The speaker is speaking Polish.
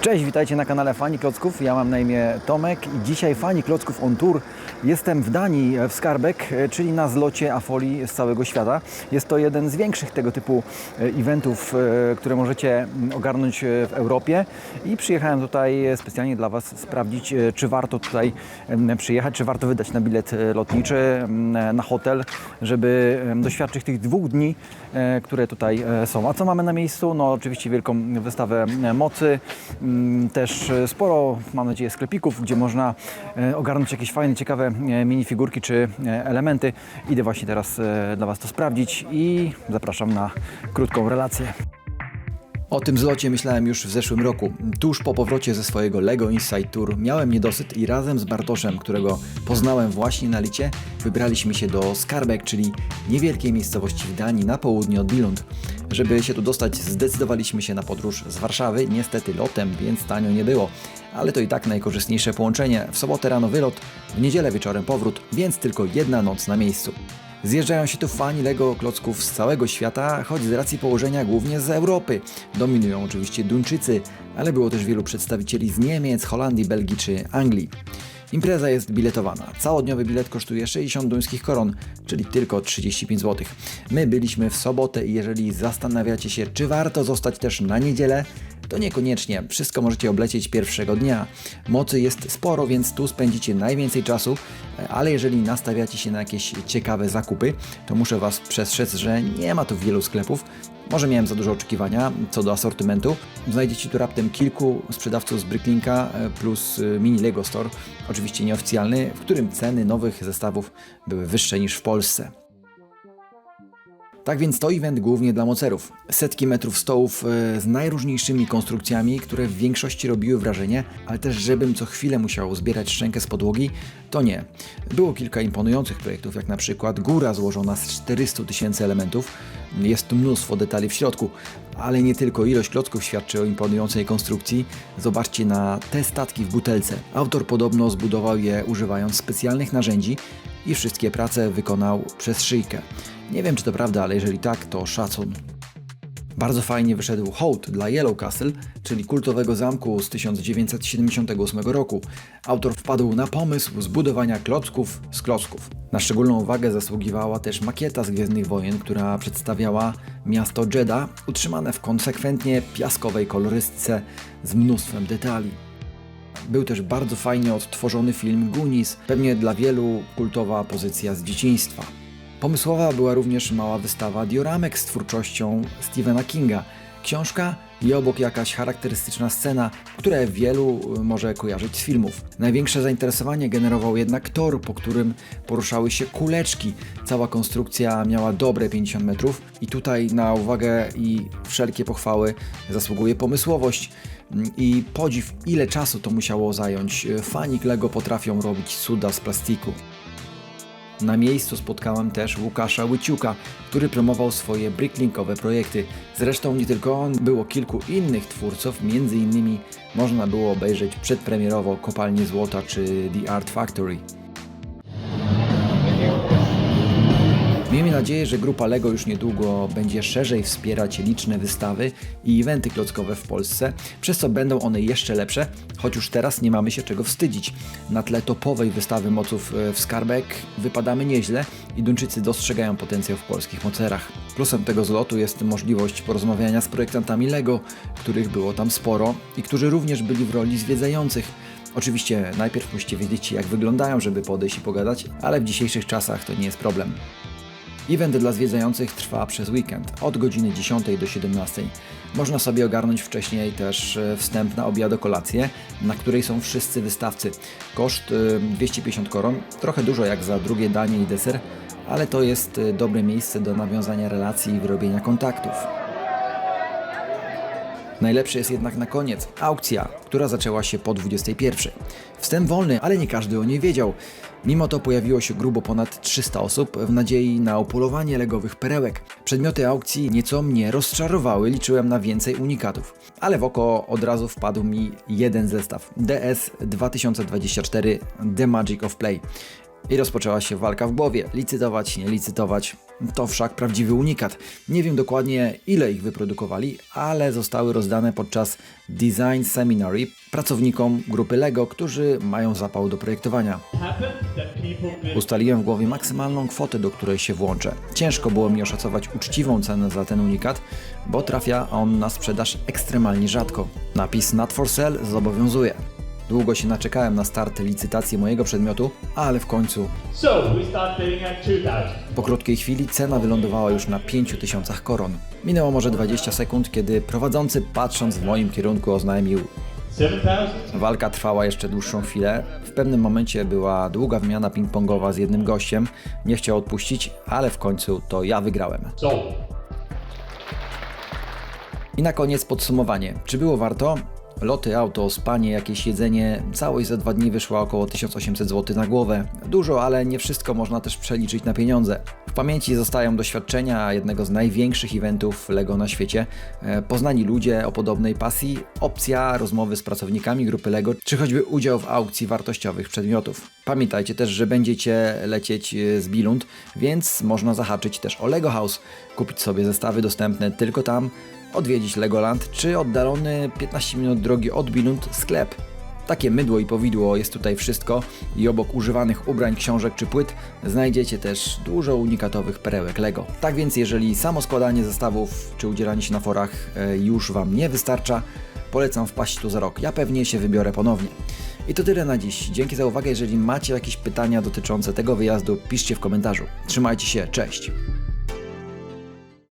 Cześć, witajcie na kanale Fani Klocków. Ja mam na imię Tomek i dzisiaj Fani Klocków on Tour. Jestem w Danii, w Skarbek, e, czyli na zlocie Afoli z całego świata. Jest to jeden z większych tego typu e, eventów, e, które możecie mm, ogarnąć e, w Europie i przyjechałem tutaj e, specjalnie dla Was sprawdzić, e, czy warto tutaj przyjechać, czy warto wydać na bilet e, lotniczy, na hotel, żeby doświadczyć tych dwóch dni, e, które tutaj e, są. A co mamy na miejscu? No oczywiście wielką wystawę e, mocy, też e, sporo, mam nadzieję, sklepików, gdzie można e, ogarnąć jakieś fajne, ciekawe e, minifigurki czy elementy. Idę właśnie teraz dla Was to sprawdzić i zapraszam na krótką relację. O tym zlocie myślałem już w zeszłym roku. Tuż po powrocie ze swojego LEGO Inside Tour miałem niedosyt i razem z Bartoszem, którego poznałem właśnie na licie, wybraliśmy się do Skarbek, czyli niewielkiej miejscowości w Danii na południe od Billund. Żeby się tu dostać, zdecydowaliśmy się na podróż z Warszawy, niestety lotem, więc tanio nie było. Ale to i tak najkorzystniejsze połączenie. W sobotę rano wylot, w niedzielę wieczorem powrót, więc tylko jedna noc na miejscu. Zjeżdżają się tu fani Lego klocków z całego świata, choć z racji położenia głównie z Europy. Dominują oczywiście Duńczycy, ale było też wielu przedstawicieli z Niemiec, Holandii, Belgii czy Anglii. Impreza jest biletowana. Całodniowy bilet kosztuje 60 duńskich koron, czyli tylko 35 zł. My byliśmy w sobotę i jeżeli zastanawiacie się, czy warto zostać też na niedzielę, to niekoniecznie. Wszystko możecie oblecieć pierwszego dnia. Mocy jest sporo, więc tu spędzicie najwięcej czasu, ale jeżeli nastawiacie się na jakieś ciekawe zakupy, to muszę Was przestrzec, że nie ma tu wielu sklepów. Może miałem za duże oczekiwania co do asortymentu. Znajdziecie tu raptem kilku sprzedawców z Bricklinka e, plus e, mini Lego Store, oczywiście nieoficjalny, w którym ceny nowych zestawów były wyższe niż w Polsce. Tak więc to event głównie dla mocerów. Setki metrów stołów e, z najróżniejszymi konstrukcjami, które w większości robiły wrażenie, ale też żebym co chwilę musiał zbierać szczękę z podłogi, to nie. Było kilka imponujących projektów, jak na przykład góra złożona z 400 tysięcy elementów. Jest mnóstwo detali w środku, ale nie tylko ilość klocków świadczy o imponującej konstrukcji. Zobaczcie na te statki w butelce. Autor podobno zbudował je używając specjalnych narzędzi i wszystkie prace wykonał przez szyjkę. Nie wiem, czy to prawda, ale jeżeli tak, to szacun. Bardzo fajnie wyszedł hołd dla Yellow Castle, czyli kultowego zamku z 1978 roku. Autor wpadł na pomysł zbudowania klocków z klocków. Na szczególną uwagę zasługiwała też makieta z Gwiezdnych Wojen, która przedstawiała miasto Jeddah, utrzymane w konsekwentnie piaskowej kolorystce z mnóstwem detali. Był też bardzo fajnie odtworzony film Goonies, pewnie dla wielu kultowa pozycja z dzieciństwa. Pomysłowa była również mała wystawa dioramek z twórczością Stephena Kinga. Książka i obok jakaś charakterystyczna scena, które wielu y, może kojarzyć z filmów. Największe zainteresowanie generował jednak tor, po którym poruszały się kuleczki. Cała konstrukcja miała dobre 50 metrów i tutaj na uwagę i wszelkie pochwały zasługuje pomysłowość i podziw, ile czasu to musiało zająć. Fani Lego potrafią robić cuda z plastiku. Na miejscu spotkałem też Łukasza Łyciuka, który promował swoje bricklinkowe projekty. Zresztą nie tylko on, było kilku innych twórców, między innymi można było obejrzeć przedpremierowo Kopalnię Złota czy The Art Factory. Miejmy nadzieję, że grupa LEGO już niedługo będzie szerzej wspierać liczne wystawy i eventy klockowe w Polsce, przez co będą one jeszcze lepsze, choć już teraz nie mamy się czego wstydzić. Na tle topowej wystawy moców e, w Skarbek wypadamy nieźle i Duńczycy dostrzegają potencjał w polskich mocerach. Plusem tego zlotu jest możliwość porozmawiania z projektantami LEGO, których było tam sporo i którzy również byli w roli zwiedzających. Oczywiście najpierw musicie wiedzieć jak wyglądają, żeby podejść i pogadać, ale w dzisiejszych czasach to nie jest problem. Event dla zwiedzających trwa przez weekend od godziny 10 do 17. Można sobie ogarnąć wcześniej też e, wstęp na obiad o kolację, na której są wszyscy wystawcy. Koszt e, 250 koron, trochę dużo jak za drugie danie i deser, ale to jest e, dobre miejsce do nawiązania relacji i wyrobienia kontaktów. Najlepszy jest jednak na koniec aukcja, która zaczęła się po 21. Wstęp wolny, ale nie każdy o niej wiedział. Mimo to pojawiło się grubo ponad 300 osób w nadziei na upolowanie legowych perełek. Przedmioty aukcji nieco mnie rozczarowały, liczyłem na więcej unikatów. Ale w oko od razu wpadł mi jeden zestaw DS 2024 The Magic of Play. I rozpoczęła się walka w głowie. Licytować, nie licytować. To wszak prawdziwy unikat. Nie wiem dokładnie ile ich wyprodukowali, ale zostały rozdane podczas Design Seminary pracownikom grupy LEGO, którzy mają zapał do projektowania. Ustaliłem w głowie maksymalną kwotę, do której się włączę. Ciężko było mi oszacować uczciwą cenę za ten unikat, bo trafia on na sprzedaż ekstremalnie rzadko. Napis Not for Sale zobowiązuje. Długo się naczekałem na start licytacji mojego przedmiotu, ale w końcu So we start bidding at 2000. po krótkiej chwili cena wylądowała już na 5000 koron. Minęło może 20 sekund, kiedy prowadzący patrząc w moim kierunku oznajmił 7000? Walka trwała jeszcze dłuższą chwilę. W pewnym momencie była długa wymiana ping-pongowa z jednym gościem. Nie chciał odpuścić, ale w końcu to ja wygrałem. I na koniec podsumowanie. Czy było warto? Loty, auto, spanie, jakieś jedzenie, całość za dwa dni wyszła około 1800 zł na głowę. Dużo, ale nie wszystko można też przeliczyć na pieniądze. W pamięci zostają doświadczenia jednego z największych eventów LEGO na świecie, e, poznani ludzie o podobnej pasji, opcja rozmowy z pracownikami grupy LEGO, czy choćby udział w aukcji wartościowych przedmiotów. Pamiętajcie też, że będziecie lecieć e, z Bilund, więc można zahaczyć też o LEGO House, kupić sobie zestawy dostępne tylko tam, odwiedzić Legoland czy oddalony 15 minut drogi od Bilund sklep. Takie mydło i powidło jest tutaj wszystko i obok używanych ubrań, książek czy płyt znajdziecie też dużo unikatowych perełek Lego. Tak więc jeżeli samo składanie zestawów czy udzielanie się na forach e, już Wam nie wystarcza, polecam wpaść tu za rok. Ja pewnie się wybiorę ponownie. I to tyle na dziś. Dzięki za uwagę. Jeżeli macie jakieś pytania dotyczące tego wyjazdu, piszcie w komentarzu. Trzymajcie się, cześć!